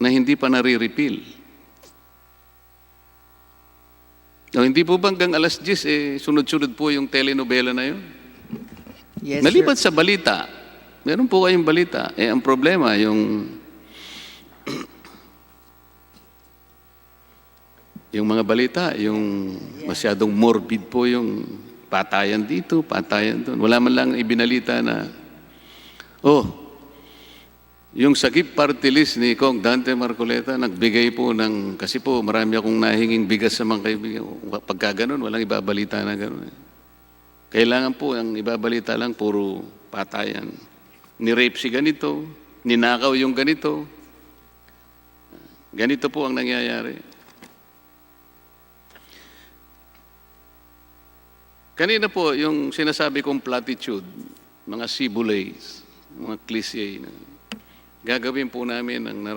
na hindi pa nare-repeal. O, hindi po ba hanggang alas 10, eh, sunod-sunod po yung telenovela na yun? Yes, Maliban sir. sa balita, meron po kayong balita. Eh, ang problema, yung yung mga balita, yung masyadong morbid po yung patayan dito, patayan doon. Wala man lang ibinalita na, oh, yung sakip party list ni Kong Dante Marcoleta, nagbigay po ng, kasi po marami akong nahinging bigas sa mga kaibigan. Pagka ganun, walang ibabalita na ganun. eh. Kailangan po, ang ibabalita lang, puro patayan. Ni-rape si ganito, ninakaw yung ganito. Ganito po ang nangyayari. Kanina po, yung sinasabi kong platitude, mga sibulays, mga cliche, na gagawin po namin ang nara-